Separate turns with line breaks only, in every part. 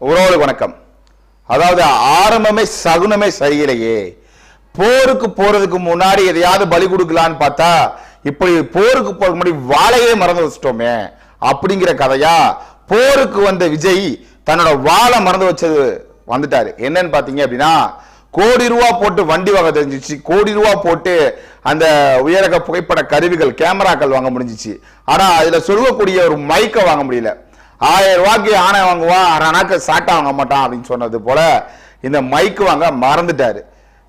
உறவு வணக்கம். அதாவது ஆரம்பமே சகுனமே சரியில்லையே. போருக்கு போறதுக்கு முன்னாடி எதையாவது பலி கொடுக்கலான்னு பார்த்தா இப்படி போருக்கு போறதுக்கு முன்னாடி வாழையே மறந்து வச்சிட்டோமே அப்படிங்கிற கதையா போருக்கு வந்த விஜய் தன்னோட வாழை மறந்து வச்சது வந்துட்டாரு. என்னன்னு பாத்தீங்க அப்படின்னா கோடி ரூபா போட்டு வண்டி வாங்க தெரிஞ்சிச்சு. கோடி ரூபா போட்டு அந்த உயரக புகைப்பட கருவிகள் கேமராக்கள் வாங்க முடிஞ்சிச்சு. ஆனா அதுல சொல்லக்கூடிய ஒரு மைக்கை வாங்க முடியல. ஆயிரம் ரூபாய்க்கு ஆணை வாங்குவான் அரை நாக்கு சாட்டா வாங்க மாட்டான் அப்படின்னு சொன்னது போல இந்த மைக்கு வாங்க மறந்துட்டாரு.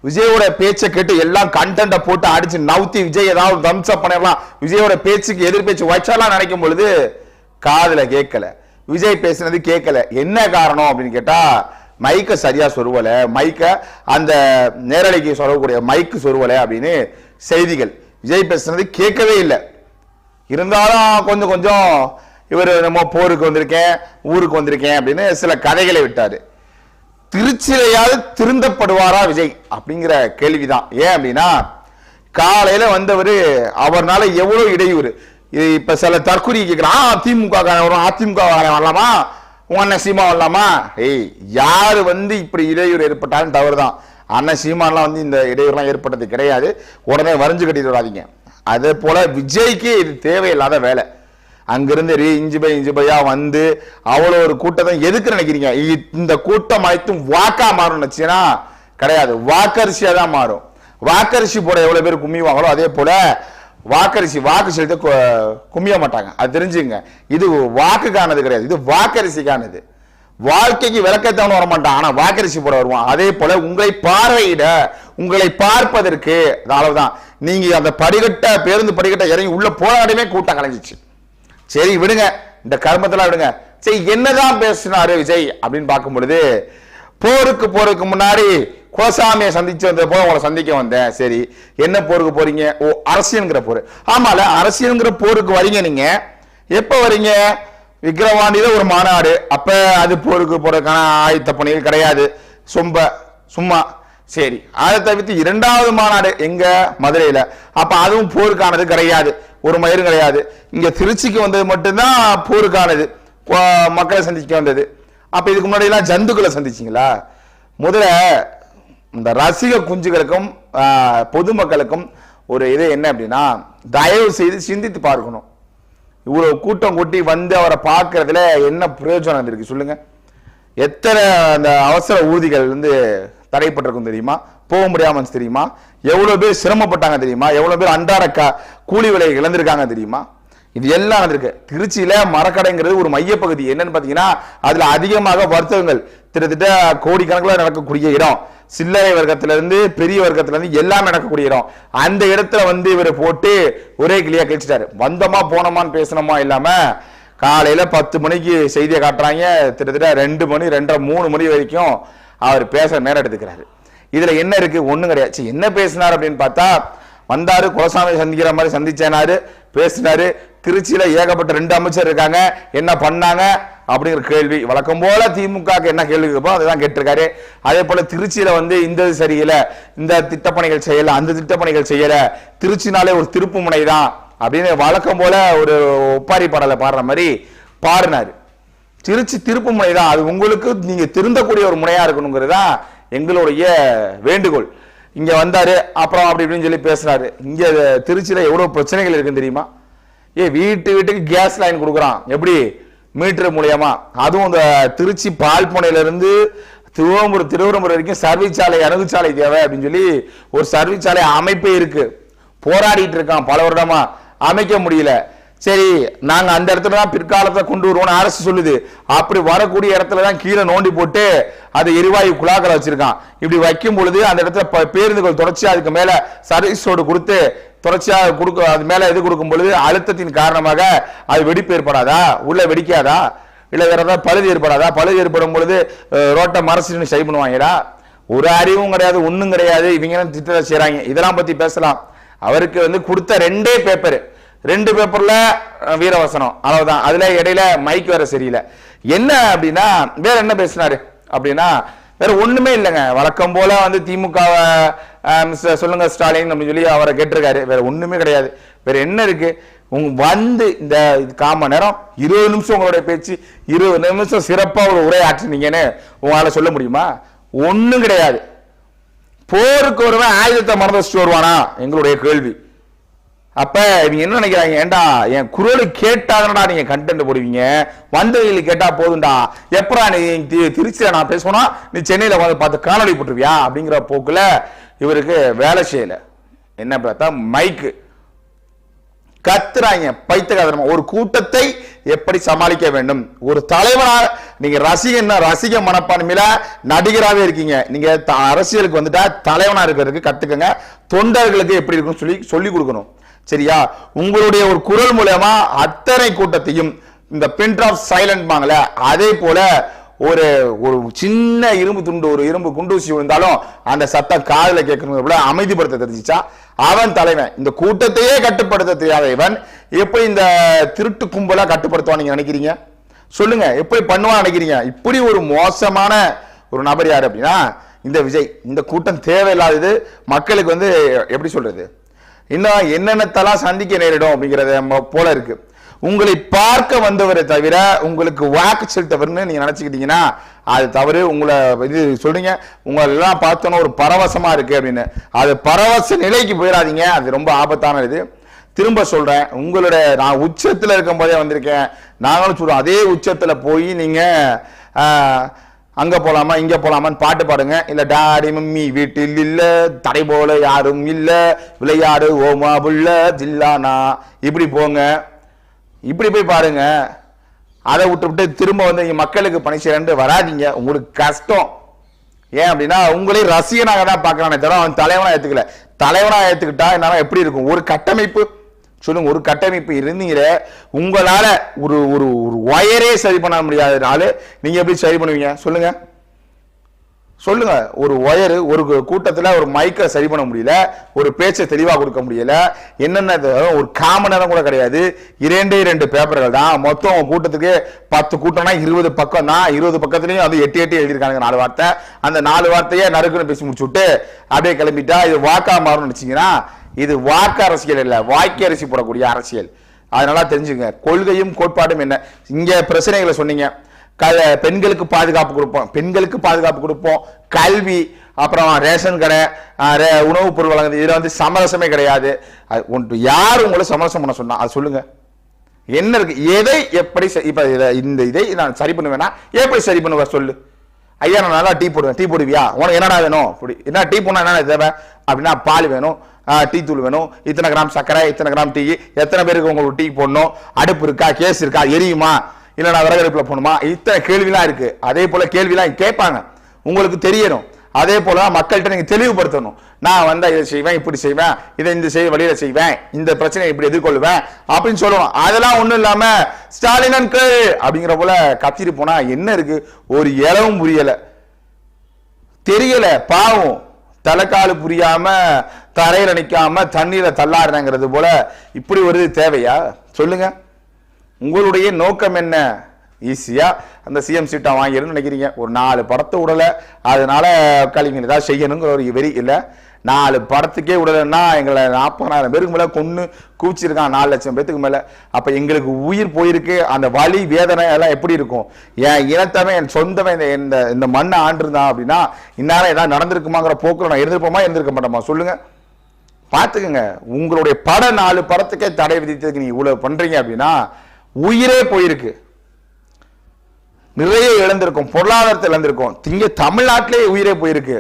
விஜயோட பேச்சை கேட்டு எல்லாம் கண்டென்ட்டை போட்டு அடிச்சு நவுத்தி விஜய் ஏதாவது தம்சப் பண்ணிடலாம். விஜயோட பேச்சுக்கு எதிர் பேச்சு வச்சாலாம் நினைக்கும் பொழுது காதில் கேட்கல. விஜய் பேசுனது கேட்கல. என்ன காரணம் அப்படின்னு கேட்டால் மைக்கை சரியாக சொருவலை. மைக்கை அந்த நேரலைக்கு சொல்லக்கூடிய மைக்கு சொருவலை அப்படின்னு செய்திகள். விஜய் பேசுனது கேட்கவே இல்லை. இருந்தாலும் கொஞ்சம் கொஞ்சம் இவர் என்னமோ போருக்கு வந்திருக்கேன் ஊருக்கு வந்திருக்கேன் அப்படின்னு சில கதைகளை விட்டார். திருச்சிலையாவது திருந்தப்படுவாரா விஜய் அப்படிங்கிற கேள்விதான். ஏன் அப்படின்னா காலையில் வந்தவர் அவர்னால எவ்வளோ இடையூறு. இது இப்போ சில தற்கொலை கேட்குறான் ஆ, திமுக வரும் அதிமுக வரலாமா? உங்க சீமா வரலாமா? ஏய் யார் வந்து இப்படி இடையூறு ஏற்பட்டாலும் தவறுதான். அண்ணன் சீமான்லாம் வந்து இந்த இடையூறுலாம் ஏற்பட்டது கிடையாது. உடனே வரைஞ்சு கட்டிட்டு விடாதீங்க அதே போல் விஜய்க்கு இது தேவையில்லாத வேலை. அங்கிருந்து ரீ இஞ்சி பை இஞ்சி பையா வந்து அவ்வளோ ஒரு கூட்டத்தை எதுக்கு நினைக்கிறீங்க? இந்த கூட்டம் அனைத்தும் வாக்கா மாறும் நினைச்சீங்கன்னா கிடையாது. வாக்கரிசியா தான் மாறும். வாக்கரிசி போட எவ்வளவு பேர் கும்மிவாங்களோ அதே போல வாக்கரிசி வாக்கு செலுத்த கும்மிய மாட்டாங்க. அது தெரிஞ்சுங்க இது வாக்குக்கானது கிடையாது. இது வாக்கரிசிக்கானது. வாழ்க்கைக்கு விளக்கத்தவன் வர மாட்டான் ஆனா வாக்கரிசி போட வருவான். அதே போல உங்களை பார்வையிட உங்களை பார்ப்பதற்கு அளவுதான் நீங்க அந்த படிக்கட்ட பேருந்து படிக்கட்ட இறங்கி உள்ள போராடமே கூட்டம் கலைஞ்சிச்சு சரி விடுங்க. இந்த கர்மத்தெல்லாம் விடுங்க. சரி என்னதான் பேசினாரு விஜய் அப்படின்னு பார்க்கும் பொழுது போருக்கு போறதுக்கு முன்னாடி குலசாமியை சந்திச்சு வந்த போல உங்களை சந்திக்க வந்தேன். சரி என்ன போருக்கு போறீங்க? ஓ அரசியல்ங்கிற போர். ஆமால அரசியல்ங்கிற போருக்கு வரீங்க நீங்க. எப்ப வரீங்க? விக்கிரவாண்டியில் ஒரு மாநாடு. அப்ப அது போருக்கு போறதுக்கான ஆயத்த பணிகள் கிடையாது. சொம்ப சும்மா. சரி அதை தவிர்த்து இரண்டாவது மாநாடு எங்க? மதுரையில. அப்ப அதுவும் போருக்கானது கிடையாது. ஒரு மயிரும் கிடையாது. இங்கே திருச்சிக்கு வந்தது மட்டும்தான் போருக்கானது. மக்களை சந்திக்க வந்தது. அப்போ இதுக்கு முன்னாடிலாம் ஜந்துக்களை சந்திச்சிங்களா? முதல்ல இந்த ரசிக குஞ்சுகளுக்கும் பொதுமக்களுக்கும் ஒரு இது என்ன அப்படின்னா தயவு செய்து சிந்தித்து பார்க்கணும். இவ்வளோ கூட்டம் கூட்டி வந்து அவரை பார்க்கறதுல என்ன பிரயோஜனம் இருக்கு? சொல்லுங்கள் எத்தனை அந்த அவசர ஊர்திகள் வந்து தடைப்பட்டிருக்கும் தெரியுமா? போக முடியாமல் தெரியுமா? எவ்வளோ பேர் சிரமப்பட்டாங்க தெரியுமா? எவ்வளோ பேர் அன்றாட க- கூலி விலை இழந்திருக்காங்க தெரியுமா? இது எல்லாம் வந்திருக்கு. திருச்சியில மரக்கடைங்கிறது ஒரு மையப்பகுதி. என்னன்னு பார்த்தீங்கன்னா அதுல அதிகமாக வர்த்தகங்கள் கிட்டத்தட்ட கோடிக்கணக்கில் நடக்கக்கூடிய இடம். சில்லறை வர்க்கத்துலேருந்து பெரிய வர்க்கத்திலிருந்து எல்லாம் நடக்கக்கூடிய இடம். அந்த இடத்துல வந்து இவர் போட்டு ஒரே கிளியா கழிச்சிட்டாரு. வந்தோமா போனோமான்னு பேசணுமா இல்லாம காலையில பத்து மணிக்கு செய்தியை காட்டுறாங்க. கிட்டத்தட்ட ரெண்டு மணி ரெண்டரை மூணு மணி வரைக்கும் அவர் பேச நேரம் எடுத்துக்கிறாரு. இதுல என்ன இருக்கு? ஒண்ணும் கிடையாது. என்ன பேசினார் அப்படின்னு பார்த்தா வந்தாரு குலசாமி சந்திக்கிற மாதிரி சந்திச்சேனாரு பேசினாரு. திருச்சியில ஏகப்பட்ட ரெண்டு அமைச்சர் இருக்காங்க. என்ன பண்ணாங்க? அப்படிங்கிற கேள்வி. வழக்கம் போல திமுக என்ன கேள்வி கேட்போம் அதுதான் கேட்டிருக்காரு. அதே போல திருச்சியில வந்து இந்த இது சரியில்லை இந்த திட்டப்பணிகள் செய்யல அந்த திட்டப்பணிகள் செய்யல திருச்சினாலே ஒரு திருப்பு முனை தான் அப்படின்னு வழக்கம் போல ஒரு ஒப்பாரி பாடலை பாடுற மாதிரி பாடினாரு. திருச்சி திருப்பு முனை தான். அது உங்களுக்கு நீங்க திருந்தக்கூடிய ஒரு முனையா இருக்கணுங்கிறது தான் எங்களுடைய வேண்டுகோள். இங்கே வந்தார் அப்புறம் அப்படி இப்படின்னு சொல்லி பேசுகிறாரு இங்கே திருச்சியில் எவ்வளோ பிரச்சனைகள் இருக்குன்னு தெரியுமா? ஏ வீட்டு வீட்டுக்கு கேஸ் லைன் கொடுக்குறான். எப்படி? மீட்டர் மூலியமா. அதுவும் இந்த திருச்சி பால்பனையிலேருந்து திருவம்பூர் திருவரம்பூர் வரைக்கும் சர்வீஸ் சாலை அணுகுச்சாலை தேவை அப்படின்னு சொல்லி ஒரு சர்வீஸ் சாலை அமைப்பே இருக்குது போராடிட்டு இருக்கான் பல வருடமாக அமைக்க முடியல. சரி நாங்கள் அந்த இடத்துல தான் பிற்காலத்தை கொண்டு வருவோம்னு அரசு சொல்லுது. அப்படி வரக்கூடிய இடத்துல தான் கீழே நோண்டி போட்டு அது எரிவாயு குழாக்களை வச்சிருக்கான். இப்படி வைக்கும் பொழுது அந்த இடத்துல பேருந்துகள் தொடர்ச்சியாக அதுக்கு மேலே சர்வீஸ் ரோடு கொடுத்து தொடர்ச்சியாக கொடுக்க அது மேலே இது கொடுக்கும் பொழுது அழுத்தத்தின் காரணமாக அது வெடிப்பு ஏற்படாதா? உள்ள வெடிக்காதா? இல்லை வேற ஏதாவது பழுது ஏற்படாதா? பழுது ஏற்படும் பொழுது ரோட்டை மரசின்னு சரி பண்ணுவாங்கடா. ஒரு அறிவும் கிடையாது ஒன்றும் கிடையாது. இவங்க திட்டத்தை செய்கிறாங்க இதெல்லாம் பற்றி பேசலாம். அவருக்கு வந்து கொடுத்த ரெண்டே பேப்பர் ரெண்டு பேப்பர்ல வீரவசனம். அவ்வளவுதான். அதுல இடையில மைக் வேற சரியில்லை. என்ன அப்படின்னா வேற என்ன பேசினாரு? அப்படின்னா வேற ஒண்ணுமே இல்லைங்க. வழக்கம் போல வந்து திமுக சொல்லுங்க ஸ்டாலின் அப்படின்னு சொல்லி அவரை கேட்டிருக்காரு. வேற ஒண்ணுமே கிடையாது. வேற என்ன இருக்கு? உங்க வந்து இந்த இது கால் மணி நேரம் இருபது நிமிஷம் உங்களுடைய பேச்சு இருபது நிமிஷம் சிறப்பா ஒரு உரையாற்றினீங்கன்னு உங்களால சொல்ல முடியுமா? ஒன்றும் கிடையாது. போருக்கு ஒருவன் ஆயுதத்தை மறந்து வச்சுட்டு வருவானா? எங்களுடைய கேள்வி. அப்ப இவங்க என்ன நினைக்கிறாங்க? ஏன்டா என் குரல் கேட்டாங்கடா நீங்க கண்டென்ட் போடுவீங்க? வந்தவங்களுக்கு கேட்டா போதும்டா. எப்படா நீ திருச்சியில நான் பேசணும் நீ சென்னையில வந்து பார்த்து காணொளி போட்டுருவியா? அப்படிங்கிற போக்குல இவருக்கு வேலை செய்யல. என்ன பார்த்தா மைக்கு கத்துறாங்க பைத்தியகாரமா ஒரு கூட்டத்தை எப்படி சமாளிக்க வேண்டும்? ஒரு தலைவனா நீங்க ரசிகன் ரசிக மனப்பான்மையில நடிகராகவே இருக்கீங்க. நீங்க த- அரசியலுக்கு வந்துட்டா தலைவனா இருக்கிறதுக்கு கத்துக்கங்க. தொண்டர்களுக்கு எப்படி இருக்குன்னு சொல்லி சொல்லி கொடுக்கணும். சரியா? உங்களுடைய ஒரு குரல் மூலமா அத்தனை கூட்டத்தையும் இந்த பிரிண்ட் ஆஃப் சைலண்ட் வாங்கல. அதே போல ஒரு ஒரு சின்ன இரும்பு துண்டு ஒரு இரும்பு குண்டூசி விழுந்தாலும் அந்த சத்தம் காதில் கேட்கணும் போல அமைதிப்படுத்த தெரிஞ்சிச்சா? அவன் தலைவன். இந்த கூட்டத்தையே கட்டுப்படுத்த தெரியாத இவன் எப்படி இந்த திருட்டு கும்பலா கட்டுப்படுத்துவான் நீங்க நினைக்கிறீங்க? சொல்லுங்க எப்படி பண்ணுவான் நினைக்கிறீங்க? இப்படி ஒரு மோசமான ஒரு நபர் யார் அப்படின்னா இந்த விஜய். இந்த கூட்டம் தேவையில்லாதது மக்களுக்கு வந்து எப்படி சொல்றது? இன்னும் என்னென்னத்தெல்லாம் சந்திக்க நேரிடும் அப்படிங்கிறத போல இருக்கு. உங்களை பார்க்க வந்தவரை தவிர உங்களுக்கு வாக்கு செலுத்தவர்னு நீங்க நினைச்சுக்கிட்டீங்கன்னா அது தவறு. உங்களை இது சொல்றீங்க உங்களை எல்லாம் பார்த்தோன்னா ஒரு பரவசமா இருக்கு அப்படின்னு. அது பரவச நிலைக்கு போயிடாதீங்க. அது ரொம்ப ஆபத்தான இது. திரும்ப சொல்றேன் உங்களுடைய நான் உச்சத்துல இருக்கும் போதே வந்திருக்கேன். நாங்களும் சொல்றோம் அதே உச்சத்துல போய் நீங்க ஆஹ், அங்க போலாமா இங்க போலாமான்னு பாட்டு பாடுங்க. இல்ல டாடி மம்மி வீட்டில் இல்ல தடை போல யாரும் இல்ல விளையாடு ஓமா புள்ள ஜில்லானா. இப்படி போங்க. இப்படி போய் பாருங்க. அதை விட்டு விட்டு திரும்ப வந்து இங்க மக்களுக்கு பணி செய்யறேன்ட்டு வராதீங்க. உங்களுக்கு கஷ்டம். ஏன் அப்படின்னா உங்களே ரசிகனாக தான் பார்க்கறானே தவிர அவன் தலைவனாக ஏற்றுக்கல தலைவனாக ஏத்துக்கிட்டா என்னால் எப்படி இருக்கும்? ஒரு கட்டமைப்பு. சொல்லுங்க ஒரு கட்டமைப்பு இருந்தீங்க உங்களால ஒரு ஒரு ஒரு ஒயரே சரி பண்ண முடியாதனால நீங்க எப்படி சரி பண்ணுவீங்க? சொல்லுங்க. சொல்லுங்க ஒரு ஒயரு ஒரு கூட்டத்தில் ஒரு மைக்கை சரி பண்ண முடியல ஒரு பேச்சை தெளிவாக கொடுக்க முடியல என்னென்ன ஒரு காமன் நேரம் கூட கிடையாது. இரண்டே இரண்டு பேப்பர்கள் தான். மொத்தம் கூட்டத்துக்கு பத்து கூட்டம்னா இருபது பக்கம் தான். இருபது பக்கத்துலையும் அது எட்டி எட்டி எழுதியிருக்காங்க நாலு வார்த்தை. அந்த நாலு வார்த்தையே நறுக்குன்னு பேசி முடிச்சு விட்டு அப்படியே கிளம்பிட்டா இது வாக்கா மாறும்னு நினச்சிங்கன்னா இது வாக்கு அரசியல் இல்லை வாக்கி அரிசி போடக்கூடிய அரசியல். அதனால தெரிஞ்சுங்க கொள்கையும் கோட்பாடும் என்ன? இங்கே பிரச்சனைகளை சொன்னீங்க. க- பெண்களுக்கு பாதுகாப்பு கொடுப்போம் பெண்களுக்கு பாதுகாப்பு கொடுப்போம். கல்வி அப்புறம் ரேஷன் கடை உணவுப் பொருள் வழங்குது இதில் வந்து சமரசமே கிடையாது. அது ஒன்று யார் உங்களை சமரசம் பண்ண சொன்னால் அது சொல்லுங்கள் என்ன இருக்கு? எதை எப்படி செ- இப்ப இந்த இதை நான் சரி பண்ணுவேன்னா எப்படி சரி பண்ணுவேன் சொல்லு. ஐயா நான் நல்லா டீ போடுவேன். டீ போடுவியா? உனக்கு என்னடா வேணும்? அப்படி என்ன டீ போனால் என்ன தேவை? அப்படின்னா பால் வேணும். டீ தூள் வேணும். இத்தனை கிராம் சர்க்கரை இத்தனை கிராம் டீ. எத்தனை பேருக்கு உங்களுக்கு டீ போடணும்? அடுப்பு இருக்கா? கேஸ் இருக்கா? எரியுமா? இல்ல நான் விறகடுப்புல போகணுமா இத்தனை கேள்விலாம் இருக்குது அதே போல் கேள்விலாம் கேட்பாங்க. உங்களுக்கு தெரியணும். அதே போல மக்கள்கிட்ட நீங்க தெளிவுபடுத்தணும். நான் வந்தா இதை செய்வேன் இப்படி செய்வேன் இதை இந்த செய்ய வழியில செய்வேன் இந்த பிரச்சனையை இப்படி எதிர்கொள்வேன் அப்படின்னு சொல்லணும். அதெல்லாம் ஒண்ணும் இல்லாம ஸ்டாலினன் அங்கிள் அப்படிங்கிற போல கத்திட்டு போனா என்ன இருக்கு? ஒரு இலவும் புரியல. தெரியல பாவம். தலைக்காலு புரியாம தரையில நிக்காம தண்ணீரை தள்ளாடுறேங்கிறது போல இப்படி ஒரு தேவையா? சொல்லுங்க. உங்களுடைய நோக்கம் என்ன? ஈஸியாக அந்த சிஎம் சீட்டை வாங்கிடணும்னு நினைக்கிறீங்க. ஒரு நாலு படத்தை விடல அதனால கலைஞர் ஏதாவது செய்யணுங்கிற ஒரு வெறி இல்லை. நாலு படத்துக்கே விடலைன்னா எங்களை நாற்பதாயிரம் பேருக்கு மேலே கொன்று கூச்சிருக்கான் நாலு லட்சம் பேத்துக்கு மேலே. அப்போ எங்களுக்கு உயிர் போயிருக்கு. அந்த வலி வேதனை எல்லாம் எப்படி இருக்கும்? என் இனத்தவன் என் சொந்தவன் இந்த இந்த இந்த மண்ணை ஆண்டிருந்தான் அப்படின்னா இந்நேரம் ஏதாவது நடந்திருக்குமாங்கிற போக்கில் நான் இருந்திருப்போமா இருந்திருக்க மாட்டோமா? சொல்லுங்க. பார்த்துக்கங்க. உங்களுடைய பட நாலு படத்துக்கே தடை விதித்ததுக்கு நீ இவ்வளோ பண்ணுறீங்க அப்படின்னா உயிரே போயிருக்கு. நிறைய இழந்திருக்கும் பொருளாதாரத்தை இழந்திருக்கும். இங்க தமிழ்நாட்டிலே உயிரே போயிருக்கு.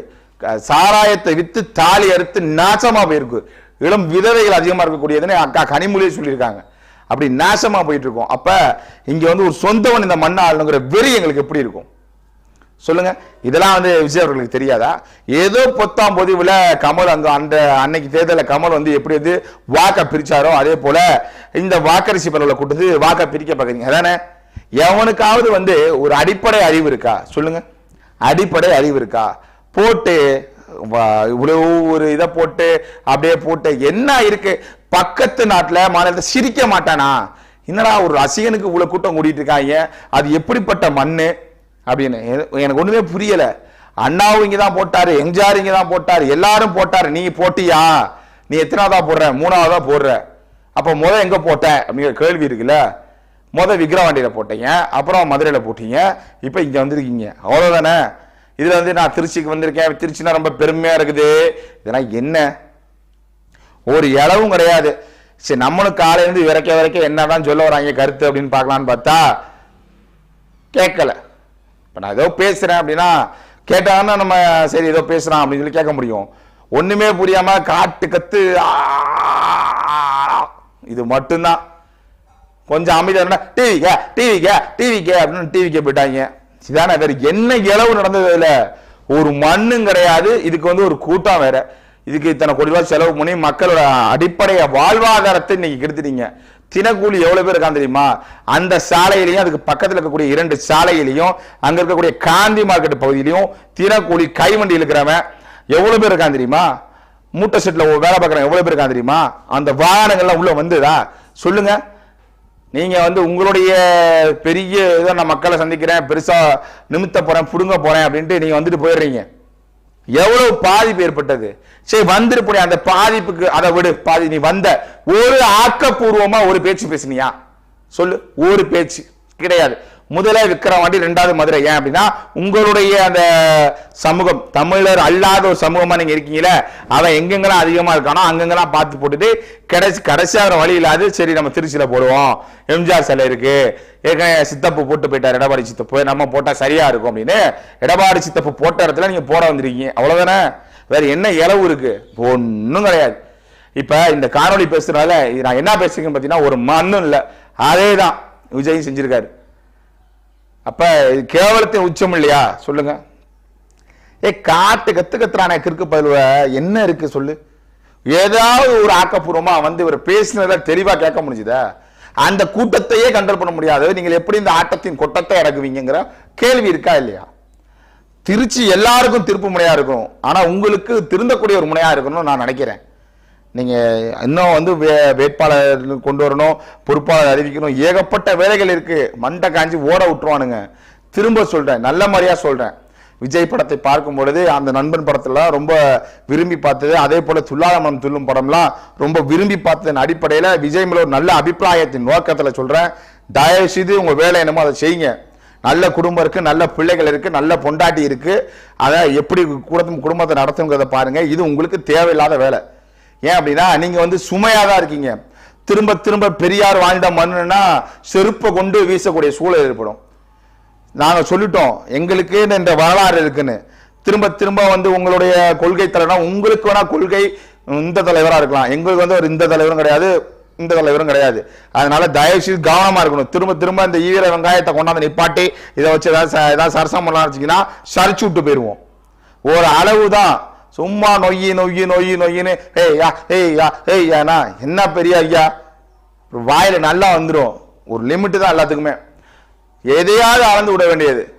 சாராயத்தை வித்து தாலி அறுத்து நாசமா போயிருக்கு. இளம் விதவைகள் அதிகமா இருக்கக்கூடியதுன்னு அக்கா கனிமொழியே சொல்லியிருக்காங்க. அப்படி நாசமா போயிட்டு இருக்கோம் அப்ப இங்க வந்து ஒரு சொந்தவன் இந்த மண்ணை ஆளுங்கிற வெறி எங்களுக்கு எப்படி இருக்கும்? சொல்லுங்க. இதெல்லாம் வந்து விஜய் அவர்களுக்கு தெரியாதா? ஏதோ பொத்தாம் பொதுவில் கமல் அந்த அந்த அன்னைக்கு தேர்தலில் கமல் வந்து எப்படி வந்து வாக்க பிரிச்சாரோ அதே போல இந்த வாக்கரிசி பரவலை கூட்டுது வாக்க பிரிக்க பார்க்குறீங்க அதானே? எவனுக்காவது வந்து ஒரு அடிப்படை அறிவு இருக்கா? சொல்லுங்க. அடிப்படை அறிவு இருக்கா? போட்டு இவ்வளவு ஒரு இதை போட்டு அப்படியே போட்டு என்ன இருக்கு? பக்கத்து நாட்டில் மாநிலத்தை சிரிக்க மாட்டானா? என்னடா ஒரு ரசிகனுக்கு இவ்வளவு கூட்டம் கூட்டிட்டு இருக்காங்க? அது எப்படிப்பட்ட மண்ணு? அப்படின்னு. எனக்கு ஒண்ணுமே புரியல. அண்ணாவும் இங்க தான் போட்டாரு எம்ஜிஆர் இங்க தான் போட்டாரு எல்லாரும் போட்டாரு. நீ போட்டியா? நீ எத்தனாவதா போடுற? மூணாவதா போடுற? அப்ப முத எங்க போட்ட? அப்படிங்கிற கேள்வி இருக்குல்ல? மொதல் விக்ரவாண்டியில் போட்டீங்க அப்புறம் மதுரையில் போட்டீங்க இப்போ இங்கே வந்திருக்கீங்க. அவ்வளோதானே இதில் வந்து நான் திருச்சிக்கு வந்திருக்கேன். திருச்சினா ரொம்ப பெருமையாக இருக்குது. இதெல்லாம் என்ன? ஒரு இளவும் கிடையாது. சரி நம்மளும் காலையிலேருந்து விரைக்க விரைக்க என்ன என்னதான் சொல்ல வராங்க கருத்து அப்படின்னு பார்க்கலான்னு பார்த்தா கேட்கல. இப்போ நான் ஏதோ பேசுகிறேன் அப்படின்னா கேட்டாங்கன்னா நம்ம சரி ஏதோ பேசுகிறான் அப்படின்னு சொல்லி கேட்க முடியும். ஒன்றுமே புரியாமல் காட்டு கத்து ஆ, இது மட்டும்தான். கொஞ்சம் அமைதியாக டிவிக்கே டிவிக்கே டிவிக்கே அப்படின்னு டிவிக்கே போயிட்டாங்க. இதானே வேற என்ன இளவு நடந்தது இதுல ஒரு மண்ணும் கிடையாது. இதுக்கு வந்து ஒரு கூட்டம் வேற. இதுக்கு இத்தனை கோடி ரூபாய் செலவு பண்ணி மக்களோட அடிப்படைய வாழ்வாதாரத்தை இன்னைக்கு கெடுத்துட்டீங்க. தினக்கூலி எவ்வளவு பேர் இருக்கான் தெரியுமா? அந்த சாலையிலையும் அதுக்கு பக்கத்தில் இருக்கக்கூடிய இரண்டு சாலையிலையும் அங்க இருக்கக்கூடிய காந்தி மார்க்கெட் பகுதியிலையும் தினக்கூலி கைவண்டி இருக்கிறவன் எவ்வளவு பேர் இருக்கான் தெரியுமா? மூட்டை செட்டில் வேலை பார்க்கறவன் எவ்வளவு பேர் இருக்கான் தெரியுமா? அந்த வாகனங்கள்லாம் உள்ள வந்துதா? சொல்லுங்க. நீங்கள் வந்து உங்களுடைய பெரிய இதை நான் மக்களை சந்திக்கிறேன் பெருசாக நிமித்த போகிறேன் பிடுங்க போகிறேன் அப்படின்ட்டு நீங்கள் வந்துட்டு போயிடுறீங்க. எவ்வளவு பாதிப்பு ஏற்பட்டது? சரி வந்துட்டு அந்த பாதிப்புக்கு அதை விடு. பாதி நீ வந்த ஒரு ஆக்கப்பூர்வமா ஒரு பேச்சு பேசுனியா? சொல்லு ஒரு பேச்சு கிடையாது. முதல்ல விக்கிரவாண்டி ரெண்டாவது மதுரை. ஏன் அப்படின்னா உங்களுடைய அந்த சமூகம் தமிழர் அல்லாத ஒரு சமூகமா நீங்க இருக்கீங்களே அவன் எங்கெங்கெல்லாம் அதிகமா இருக்கானோ அங்கெங்கெல்லாம் பார்த்து போட்டுட்டு கடைசி கடைசியாக வழி இல்லாது சரி நம்ம திருச்சியில போடுவோம். எம்ஜிஆர் சிலை இருக்கு. ஏற்கனவே சித்தப்பு போட்டு போயிட்டார் எடப்பாடி சித்தப்பு. நம்ம போட்டா சரியா இருக்கும் அப்படின்னு எடப்பாடி சித்தப்பு போட்ட இடத்துல நீங்க போட வந்திருக்கீங்க. அவ்வளவுதானே? வேற என்ன இளவு இருக்கு? ஒன்றும் கிடையாது. இப்ப இந்த காணொலி பேசுறதுனால இது நான் என்ன பேசுறேன்னு பாத்தீங்கன்னா ஒரு மண்ணும் இல்லை. அதே தான் விஜய் செஞ்சிருக்காரு. அப்ப இது கேவலத்தின் உச்சம் இல்லையா? சொல்லுங்க. ஏ காட்டு கத்து கத்துறானே கிறுக்கு பதிலுவ. என்ன இருக்கு சொல்லு. ஏதாவது ஒரு ஆக்கப்பூர்வமா வந்து இவர் பேசினத தெளிவா கேட்க முடிஞ்சுதா? அந்த கூட்டத்தையே கண்ட்ரோல் பண்ண முடியாது. நீங்கள் எப்படி இந்த ஆட்டத்தின் கொட்டத்தை இறக்குவீங்கிற கேள்வி இருக்கா இல்லையா? திருச்சி எல்லாருக்கும் திருப்பு முனையா இருக்கும். ஆனா உங்களுக்கு திருந்தக்கூடிய ஒரு முனையா இருக்கணும்னு நான் நினைக்கிறேன். நீங்கள் இன்னும் வந்து வே- வேட்பாளர் கொண்டு வரணும் பொறுப்பாளர் அறிவிக்கணும். ஏகப்பட்ட வேலைகள் இருக்குது மண்டை காஞ்சி ஓட விட்டுருவானுங்க. திரும்ப சொல்கிறேன் நல்ல மாதிரியா சொல்கிறேன் விஜய் படத்தை பார்க்கும் பொழுது அந்த நண்பன் படத்துல ரொம்ப விரும்பி பார்த்தது அதே போல் துல்லாதமனம் துள்ளும் படம்லாம் ரொம்ப விரும்பி பார்த்ததன் அடிப்படையில் விஜய் மேல ஒரு நல்ல அபிப்பிராயத்தின் நோக்கத்தில் சொல்கிறேன் தயவு செய்து உங்கள் வேலை என்னமோ அதை செய்யுங்க. நல்ல குடும்பம் இருக்குது நல்ல பிள்ளைகள் இருக்குது நல்ல பொண்டாட்டி இருக்குது அதை எப்படி குடும்பம் குடும்பத்தை நடத்துங்கிறத பாருங்கள் இது உங்களுக்கு தேவையில்லாத வேலை. ஏன் அப்படின்னா நீங்க வந்து சுமையா தான் இருக்கீங்க. திரும்ப திரும்ப பெரியார் வாழ்ந்த மண்ணுன்னா செருப்பை கொண்டு வீசக்கூடிய சூழல் ஏற்படும். நாங்கள் சொல்லிட்டோம் எங்களுக்கு இந்த வரலாறு இருக்குன்னு. திரும்ப திரும்ப வந்து உங்களுடைய கொள்கை தலைவனா உங்களுக்கு வேணா கொள்கை இந்த தலைவராக இருக்கலாம். எங்களுக்கு வந்து ஒரு இந்த தலைவரும் கிடையாது இந்த தலைவரும் கிடையாது. அதனால தயவு செய்து இருக்கணும். திரும்ப திரும்ப இந்த ஈர வெங்காயத்தை கொண்டாந்து நிப்பாட்டி இதை வச்சு ஏதாவது ஏதாவது சரசம் பண்ணலாம் வச்சிங்கன்னா சரிச்சு விட்டு போயிடுவோம் ஒரு அளவு தான் சும்மா நொய்யி நொய்யி நொய்யி நொய்யின்னு ஏய் யா ஏய் யா ஏய் என்ன பெரிய ஐயா? வாயில் நல்லா வந்துடும் ஒரு லிமிட்டு தான் எல்லாத்துக்குமே. எதையாவது அளந்து விட வேண்டியது.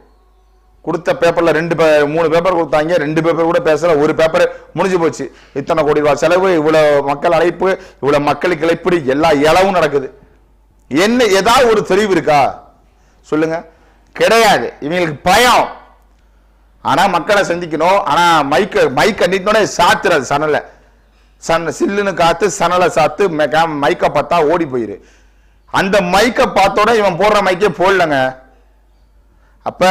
கொடுத்த பேப்பரில் ரெண்டு பே- மூணு பேப்பர் கொடுத்தாங்க ரெண்டு பேப்பர் கூட பேசல ஒரு பேப்பர் முடிஞ்சு போச்சு. இத்தனை கோடி ரூபாய் செலவு இவ்வளோ மக்கள் அழைப்பு இவ்வளோ மக்களுக்கு இழைப்பு எல்லா இளவும் நடக்குது. என்ன ஏதாவது ஒரு தெளிவு இருக்கா? சொல்லுங்க. கிடையாது. இவங்களுக்கு பயம். ஆனா மக்களை சந்திக்கணும். ஆனா மைக்கை மைக் நீட்டினோட சாத்துறது சனலை சன சில்லுன்னு காத்து சனலை சாத்து மைக்கை பார்த்தா ஓடி போயிரு. அந்த மைக்கை பார்த்தோட இவன் போடுற மைக்கே போடலங்க. அப்ப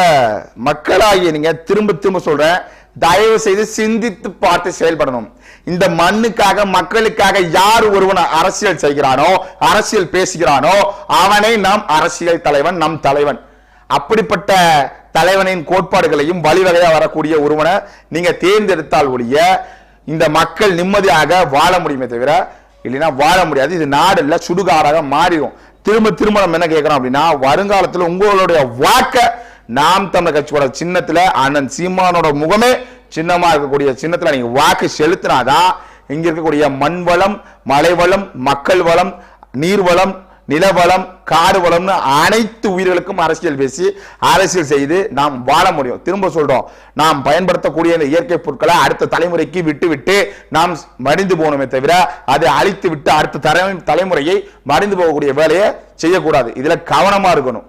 மக்களாகிய நீங்க திரும்ப திரும்ப சொல்றேன். தயவு செய்து சிந்தித்து பார்த்து செயல்படணும். இந்த மண்ணுக்காக மக்களுக்காக யார் ஒருவன் அரசியல் செய்கிறானோ அரசியல் பேசுகிறானோ அவனை நாம் அரசியல் தலைவன் நம் தலைவன். அப்படிப்பட்ட தலைவனின் கோட்பாடுகளையும் வழிவகையா வரக்கூடிய ஒருவனை நீங்க தேர்ந்தெடுத்தால் ஒழிய இந்த மக்கள் நிம்மதியாக வாழ முடியுமே தவிர இல்லைன்னா வாழ முடியாது. இது நாடு சுடுகாராக சுடுகாடாக மாறிடும் திரும்ப திரும்ப நம்ம என்ன கேட்கிறோம் அப்படின்னா வருங்காலத்தில் உங்களுடைய வாக்க நாம் தமிழர் கட்சியோட சின்னத்துல அண்ணன் சீமானோட முகமே சின்னமா இருக்கக்கூடிய சின்னத்துல நீங்க வாக்கு செலுத்தினாதான் இங்க இருக்கக்கூடிய மண் வளம் மலை வளம் மக்கள் வளம் நீர் வளம் நிலவளம் காடு வளம்னு அனைத்து உயிர்களுக்கும் அரசியல் பேசி அரசியல் செய்து நாம் வாழ முடியும். திரும்ப சொல்றோம் நாம் பயன்படுத்தக்கூடிய இந்த இயற்கை பொருட்களை அடுத்த தலைமுறைக்கு விட்டுவிட்டு நாம் மடிந்து போகணுமே தவிர அதை அழித்து விட்டு அடுத்த தலை தலைமுறையை மடிந்து போகக்கூடிய வேலையை செய்யக்கூடாது. இதுல கவனமா இருக்கணும்.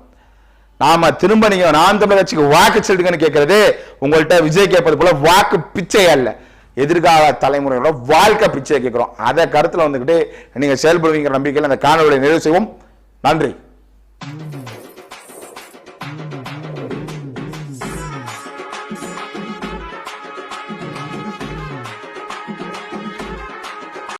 நாம திரும்ப நீங்க நான் தமிழ் கட்சிக்கு வாக்கு செலுத்துங்கன்னு கேட்கறது உங்கள்ட்ட விஜய் கேட்பது போல வாக்கு பிச்சை அல்ல. எதிர்கால தலைமுறையோட வாழ்க்கை பிச்சை கேட்குறோம். அதை கருத்தில் வந்துக்கிட்டு நீங்கள் செயல்படுவீங்கிற நம்பிக்கையில் அந்த காணொலியை நிறைவு செய்வோம். நன்றி.